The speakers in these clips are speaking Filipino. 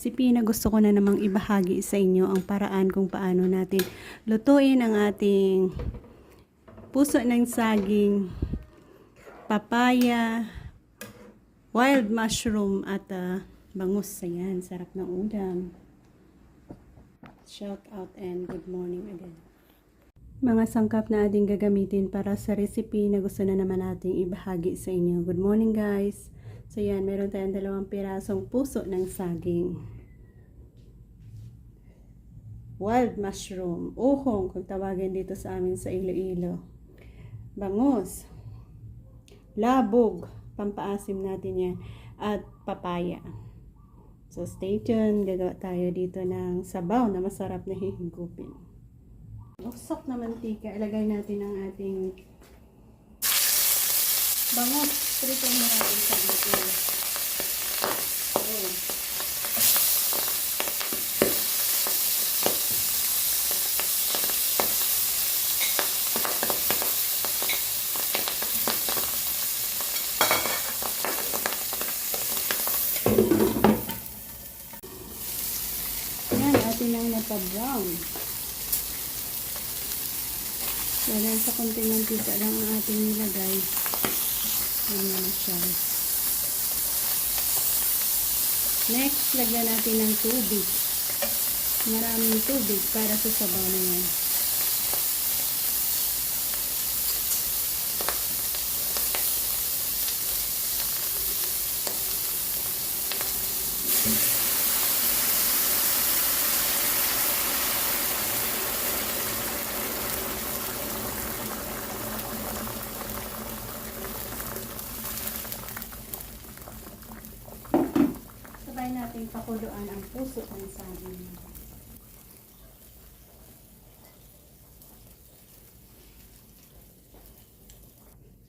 recipe na gusto ko na namang ibahagi sa inyo ang paraan kung paano natin lutuin ang ating puso ng saging, papaya, wild mushroom at ah, bangus. Ayan, sarap ng udang. Shout out and good morning again. Mga sangkap na ating gagamitin para sa recipe na gusto na naman nating ibahagi sa inyo. Good morning guys! So yan, meron tayong dalawang pirasong puso ng saging. Wild mushroom, uhong kung tawagin dito sa amin sa Iloilo. Bangus, labog, pampaasim natin yan, at papaya. So stay tuned, gagawa tayo dito ng sabaw na masarap na hihigupin. Usok na mantika, ilagay natin ang ating bangus. Prito na natin sa ating. Oh. Yan, atin ang napa-brown. Dahil sa konting mantika lang ang ating nilagay. Yan na siya. Next, lagyan natin ng tubig. Maraming tubig para sa sabaw na yan. Pakuluan ang puso ng saging.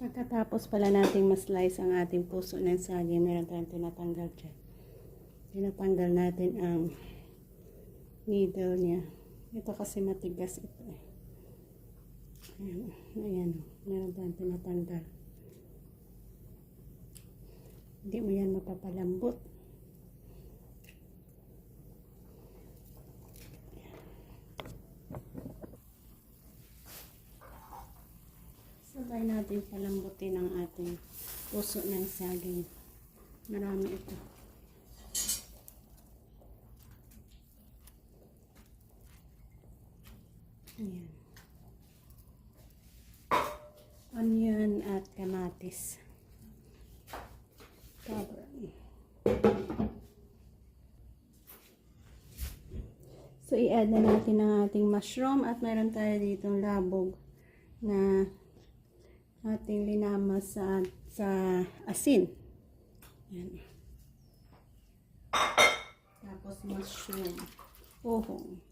Pagkatapos pala nating ma-slice ang ating puso ng saging, meron tayong tinatanggal dyan. Tinatanggal natin ang needle niya. Ito kasi matigas ito eh. Ayan, ayan. meron tayong tinatanggal. Hindi mo yan mapapalambot. Sabay natin palambutin ang ating puso ng saging. Marami ito. Ayan. Onion at kamatis. Cover. So, i-add na natin ang ating mushroom at meron tayo ditong labog na ating linama sa, sa asin. Yan. Tapos mushroom. Uhong.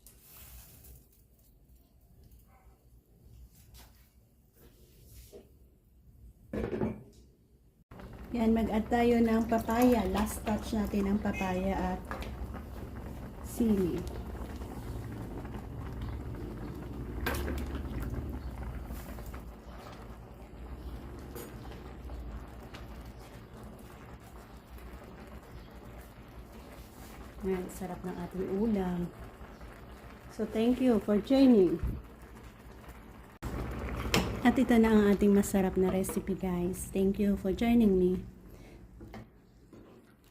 Yan, mag-add tayo ng papaya. Last touch natin ng papaya at sili. Yan, sarap ng ating ulam. So, thank you for joining. At ito na ang ating masarap na recipe, guys. Thank you for joining me.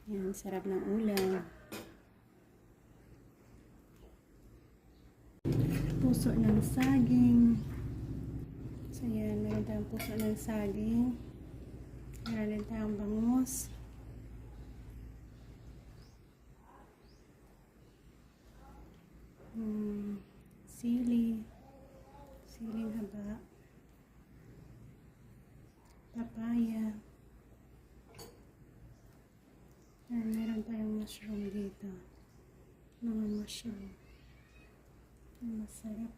Yan, sarap ng ulam. Puso ng saging. So, yan. Meron tayong puso ng saging. Meron din tayong bangus. Hmm, sili. Siling haba. Papaya. Yan, meron tayong mushroom dito. Mga mushroom. Ang masarap.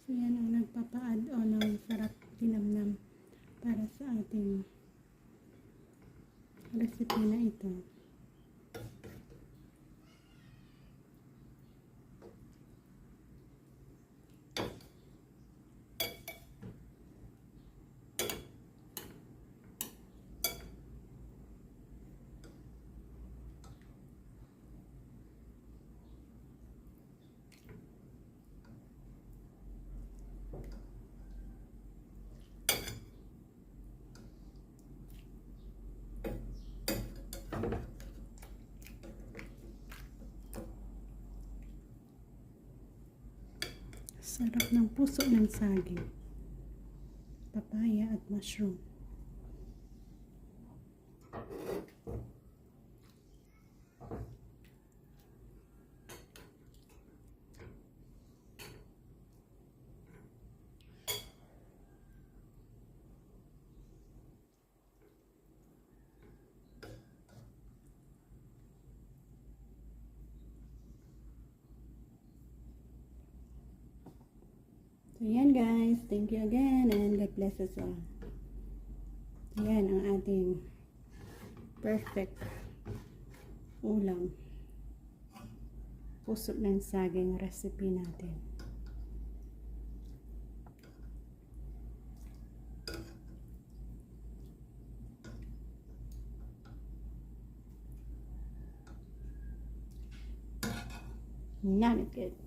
So yan ang nagpapa-add on ng sarap tinamnam para sa ating recipe na ito. Sarap ng puso ng saging. Papaya at mushroom. So, yan guys. Thank you again and God bless us all. Yan ang ating perfect ulam. Puso ng saging recipe natin. Not good.